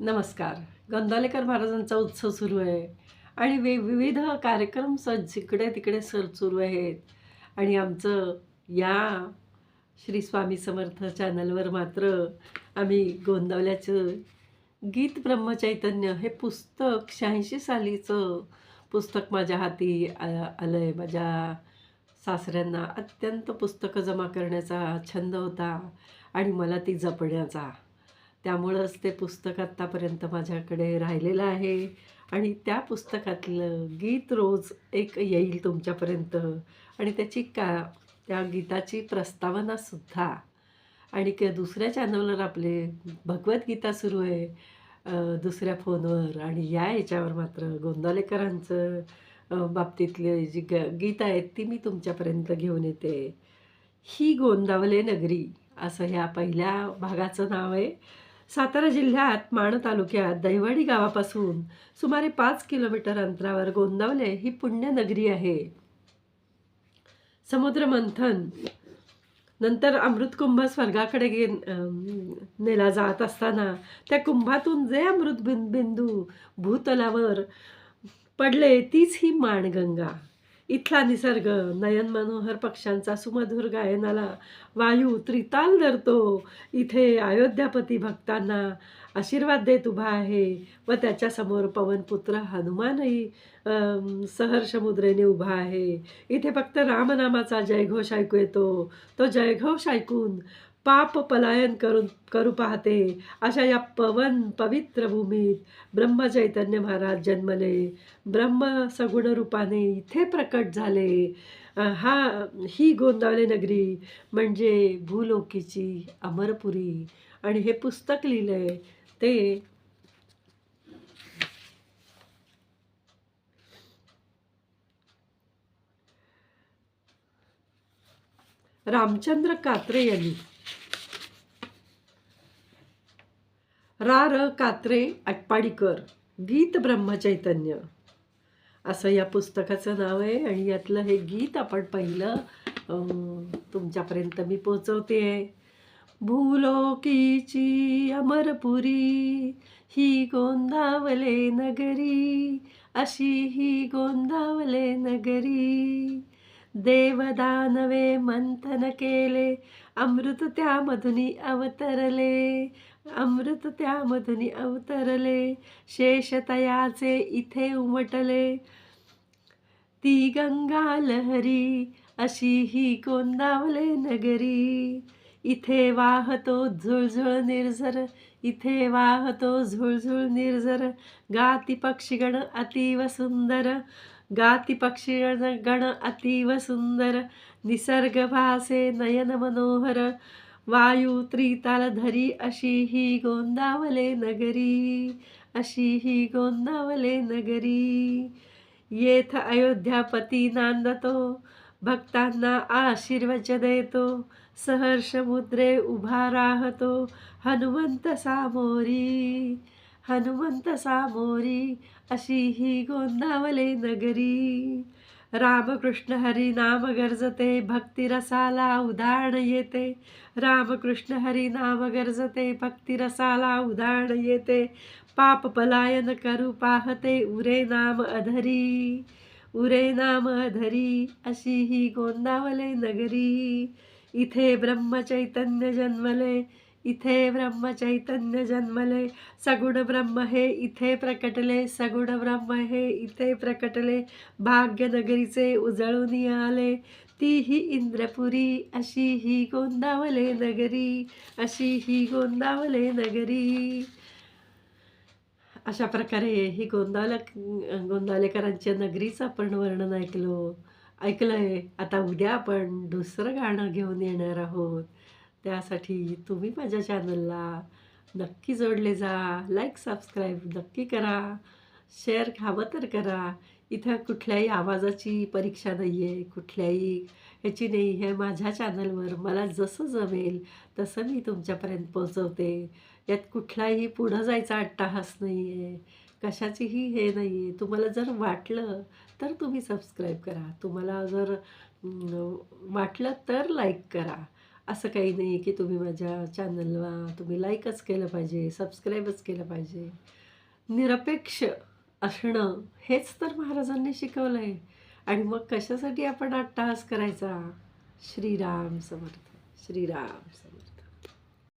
नमस्कार. गोंदालेकर महाराजांचा उत्सव सुरू आहे आणि वे विविध कार्यक्रम स जिकडे तिकडे सर सुरू आहेत. आणि आमचं या श्री स्वामी समर्थ चॅनलवर मात्र आम्ही गोंदावल्याचं गीत ब्रह्मचैतन्य हे पुस्तक शहाऐंशी सालीचं पुस्तक माझ्या हाती आ- आलं आहे माझ्या सासऱ्यांना अत्यंत पुस्तकं जमा करण्याचा छंद होता आणि मला ती जपण्याचा त्यामुळंच ते पुस्तक आत्तापर्यंत माझ्याकडे राहिलेलं आहे. आणि त्या पुस्तकातलं गीत रोज एक येईल तुमच्यापर्यंत. आणि त्याची का त्या गीताची प्रस्तावनासुद्धा आणि क दुसऱ्या चॅनलवर आपले भगवद्गीता सुरू आहे. दुसऱ्या फोनवर. आणि या याच्यावर मात्र गोंदालेकरांचं बाबतीतले जी ग गीत आहेत ती मी तुमच्यापर्यंत घेऊन येते. ही गोंदावले नगरी असं ह्या पहिल्या भागाचं नाव आहे. सातारा जिल्ह्यात माण तालुक्यात दहिवाडी गावापासून सुमारे पाच किलोमीटर अंतरावर गोंदावले ही पुण्यनगरी आहे. समुद्रमंथन. नंतर अमृतकुंभ स्वर्गाकडे गे नेला जात असताना त्या कुंभातून जे अमृत बिन बिंदू भूतलावर पडले तीच ही माणगंगा. इथला निसर्ग नयन मनोहर पक्ष्यांचा सुमधुर गायनाला वायू त्रिताल धरतो. इथे अयोध्यापती भक्तांना आशीर्वाद देत उभा आहे व त्याच्यासमोर पवनपुत्र हनुमानही सहर्ष मुद्रेने उभा आहे. इथे फक्त रामनामाचा जयघोष ऐकू येतो. तो जयघोष ऐकून पाप पलायन करून करू पाहते. अशा या पवन पवित्र भूमीत ब्रह्मचैतन्य महाराज जन्मले. ब्रह्म सगुण रूपाने इथे प्रकट झाले. हा ही गोंदावले नगरी म्हणजे भूलोकीची अमरपुरी. आणि हे पुस्तक लिहिलंय ते रामचंद्र कात्रे यांनी. रा र कात्रे आटपाडीकर गीत ब्रह्मचैतन्य. असं या पुस्तकाचं नाव आहे आणि यातलं हे गीत आपण पहिलं तुमच्यापर्यंत मी पोचवते आहे भूलोकीची अमरपुरी ही गोंधावले नगरी अशी ही गोंधावले नगरी. देवदानवे मंथन केले अमृत त्यामधुनी अवतरले अमृत त्यामधुनी अवतरले शेषतयाचे इथे उमटले ती गंगा लहरी अशी ही गोंदावले नगरी इथे वाहतो झुळझुळ निर्झर इथे वाहतो झुळझुळ निर्झर गाती पक्षीगण अतीव सुंदर गाती पक्षी गण अतीव सुंदर निसर्ग भासे नयन मनोहर वायू त्रिताल धरी अशी ही गोंदावले नगरी अशी ही गोंदावले नगरी. येथ अयोध्यापती नांदतो भक्तांना आशीर्वच देतो सहर्ष मुद्रे उभा राहतो हनुमंत सामोरी. हनुमंत सामोरी अशी ही गोंदावले नगरी. रामकृष्ण हरी नाम गरजते भक्तिरसाला उदाहरण येते. रामकृष्ण हरी नाम गरजते भक्तिरसाला उदाहरण येते. पाप पलायन करू पाहते उरे नाम अधरी. उरे नाम अधरी अशी ही गोंदावले नगरी. इथे ब्रह्मचैतन्य जन्मले इथे ब्रह्मचैतन्य जन्मले सगुण ब्रह्म हे इथे प्रकटले सगुण ब्रह्म हे इथे प्रकटले भाग्यनगरीचे उजळून आले. ती ही इंद्रपुरी अशी ही गोंदावले नगरी अशी ही गोंदावले नगरी. अशा प्रकारे ही गोंदावला गोंदावलेकरांच्या नगरीचं आपण वर्णन ऐकलो. ऐकलंय. आता उद्या आपण दुसरं गाणं घेऊन येणार आहोत. त्यासाठी तुम्ही माझ्या चॅनलला नक्की जोडले जा. लाईक सबस्क्राईब नक्की करा. शेअर हवं तर करा. इथं कुठल्याही आवाजाची परीक्षा नाही आहे कुठल्याही ह्याची नाही. हे माझ्या चॅनलवर मला जसं जमेल तसं मी तुमच्यापर्यंत पोचवते यात कुठलाही पुढं जायचा अट्टाहास नाही आहे कशाचीही हे नाही आहे तुम्हाला जर वाटलं तर तुम्ही सबस्क्राईब करा. तुम्हाला जर वाटलं तर लाईक करा. असं काही नाही की तुम्ही माझ्या चॅनलला तुम्ही लाईकच केलं पाहिजे सबस्क्राईबच केलं पाहिजे. निरपेक्ष असणं हेच तर महाराजांनी शिकवलं आहे आणि मग कशासाठी आपण अट्टहास करायचा? श्रीराम समर्थ. श्रीराम समर्थ.